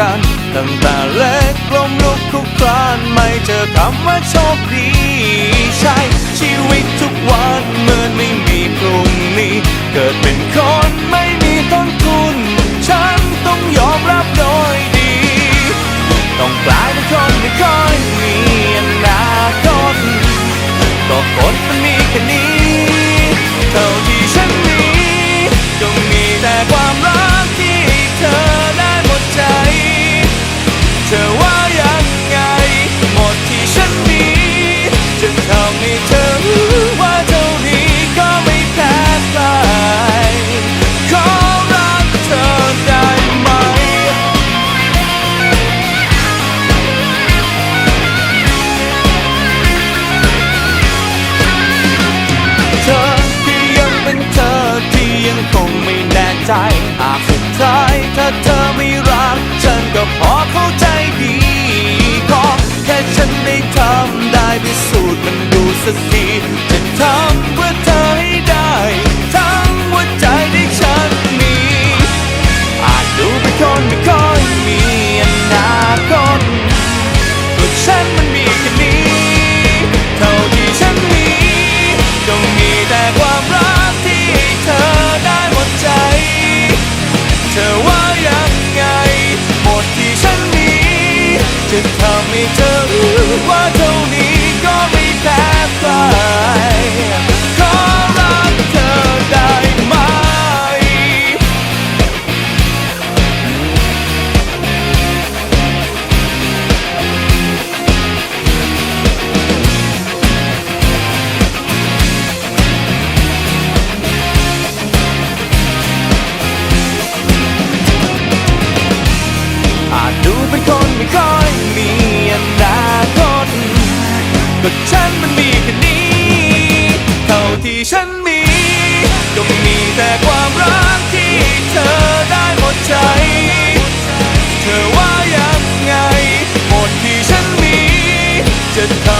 ตั้งแต่เล็กกลมลุกคุกคลานไม่เจอคำว่าโชคดีใช่ ใจ หากสุดท้ายถ้าเธอไม่รัก ฉันก็พอเข้าใจดีขอแค่ฉันได้ทำได้พิสูจน์มันดูสักทีจะทำ ยังไง หมดที่ฉันมี จะทำให้เธอรู้ว่าเธอ ก็ฉันมันมีแค่นี้ เท่าที่ฉันมี ก็มีแต่ความรักที่เธอได้หมดใจ เธอว่ายังไง หมดที่ฉันมี จะทำ